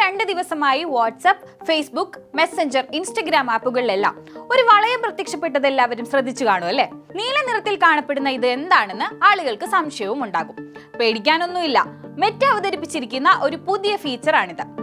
രണ്ട് ദിവസമായി WhatsApp Facebook Messenger Instagram ആപ്പുകളിലെല്ലാം ഒരു വളയം പ്രത്യക്ഷപ്പെട്ടത് എല്ലാവരും ശ്രദ്ധിച്ചു കാണും അല്ലേ? നീല നിറത്തിൽ കാണപ്പെടുന്ന ഇത് എന്താണെന്ന് ആളുകൾക്ക് സംശയവും ഉണ്ടാകും. പേടിക്കാനൊന്നുമില്ല. മെറ്റ അവതരിപ്പിച്ചിരിക്കുന്ന ഒരു പുതിയ ഫീച്ചറാണിത്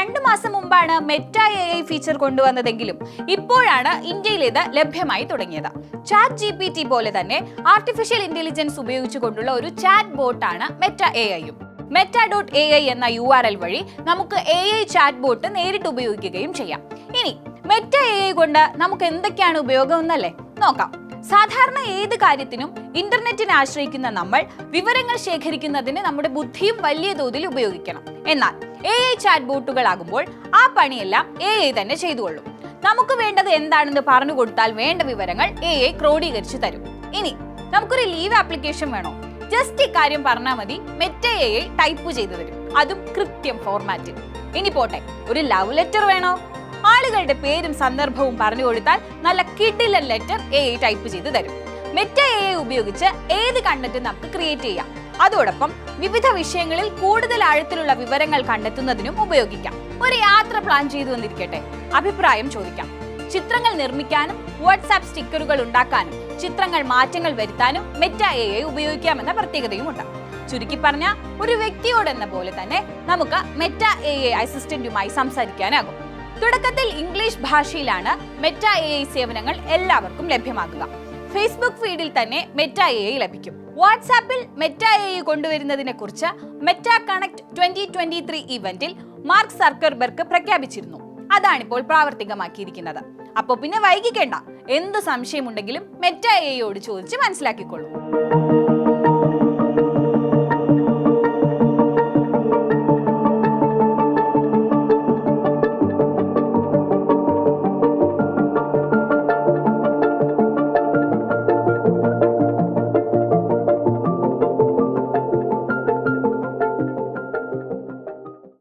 രണ്ടു മാസം മുമ്പാണ് മെറ്റ എ ഐ ഫീച്ചർ കൊണ്ടുവന്നതെങ്കിലും ഇപ്പോഴാണ് ഇന്ത്യയിൽ ഇത് ലഭ്യമായി തുടങ്ങിയത്. ചാറ്റ് ജി പി ടി പോലെ തന്നെ ആർട്ടിഫിഷ്യൽ ഇന്റലിജൻസ് ഉപയോഗിച്ചുകൊണ്ടുള്ള ഒരു ചാറ്റ് ബോട്ടാണ് മെറ്റ എ ഐയും മെറ്റ ഡോട്ട് എ ഐ എന്ന യു ആർ എൽ വഴി നമുക്ക് എ ഐ ചാറ്റ് ബോട്ട് നേരിട്ട് ഉപയോഗിക്കുകയും ചെയ്യാം. ഇനി മെറ്റ എ ഐ കൊണ്ട് നമുക്ക് എന്തൊക്കെയാണ് ഉപയോഗം എന്നല്ലേ? നോക്കാം. സാധാരണ ഏത് കാര്യത്തിനും ഇന്റർനെറ്റിനെ ആശ്രയിക്കുന്ന നമ്മൾ വിവരങ്ങൾ ശേഖരിക്കുന്നതിന് നമ്മുടെ ബുദ്ധിയും വലിയ തോതിൽ ഉപയോഗിക്കണം. എന്നാൽ എ ഐ ചാറ്റ് ബോട്ടുകളാകുമ്പോൾ ആ പണിയെല്ലാം എ ഐ തന്നെ ചെയ്തുകൊള്ളും. നമുക്ക് വേണ്ടത് എന്താണെന്ന് പറഞ്ഞു കൊടുത്താൽ വേണ്ട വിവരങ്ങൾ എ ഐ ക്രോഡീകരിച്ചു തരും. ഇനി നമുക്കൊരു ലീവ് ആപ്ലിക്കേഷൻ വേണോ? ജസ്റ്റ് ഇക്കാര്യം പറഞ്ഞാൽ മതി. മെറ്റ എ ഐ ടൈപ്പ് ചെയ്തു തരും. അതും കൃത്യം ഫോർമാറ്റിൽ ഇനി പോട്ടെ. ഒരു ലവ് ലെറ്റർ വേണോ? ആളുകളുടെ പേരും സന്ദർഭവും പറഞ്ഞു കൊടുത്താൽ നല്ല കിടിലൻ ലെറ്റർ എ ഐ ടൈപ്പ് ചെയ്ത് തരും. മെറ്റ എ ഐ ഉപയോഗിച്ച് ഏത് കണ്ടന്റും നമുക്ക് ക്രിയേറ്റ് ചെയ്യാം? അതോടൊപ്പം വിവിധ വിഷയങ്ങളിൽ കൂടുതൽ ആഴത്തിലുള്ള വിവരങ്ങൾ കണ്ടെത്തുന്നതിനും ഉപയോഗിക്കാം. ഒരു യാത്ര പ്ലാൻ ചെയ്തു വന്നിരിക്കട്ടെ. അഭിപ്രായം ചോദിക്കാം. ചിത്രങ്ങൾ നിർമ്മിക്കാനും വാട്സാപ്പ് സ്റ്റിക്കറുകൾ ഉണ്ടാക്കാനും ചിത്രങ്ങൾ മാറ്റങ്ങൾ വരുത്താനും മെറ്റ എ ഐ ഉപയോഗിക്കാമെന്ന പ്രത്യേകതയുമുണ്ട്. ചുരുക്കി പറഞ്ഞ ഒരു വ്യക്തിയോടെന്ന പോലെ തന്നെ നമുക്ക് മെറ്റ എ ഐ അസിസ്റ്റന്റുമായി സംസാരിക്കാനാകും. തുടക്കത്തിൽ ഇംഗ്ലീഷ് ഭാഷയിലാണ് മെറ്റ എ ഐ സേവനങ്ങൾ എല്ലാവർക്കും ലഭ്യമാകുക. ഫേസ്ബുക്ക് ഫീഡിൽ തന്നെ മെറ്റ എ ലഭിക്കും. വാട്സാപ്പിൽ മെറ്റ എ കൊണ്ടുവരുന്നതിനെ കുറിച്ച് Meta Connect twenty twenty three ഇവന്റിൽ Mark Zuckerberg പ്രഖ്യാപിച്ചിരുന്നു. അതാണിപ്പോൾ പ്രാവർത്തികമാക്കിയിരിക്കുന്നത്. അപ്പോൾ പിന്നെ വൈകിക്കേണ്ട എന്ത് സംശയമുണ്ടെങ്കിലും മെറ്റ എ ഐയോട് ചോദിച്ച് മനസ്സിലാക്കിക്കൊള്ളൂ.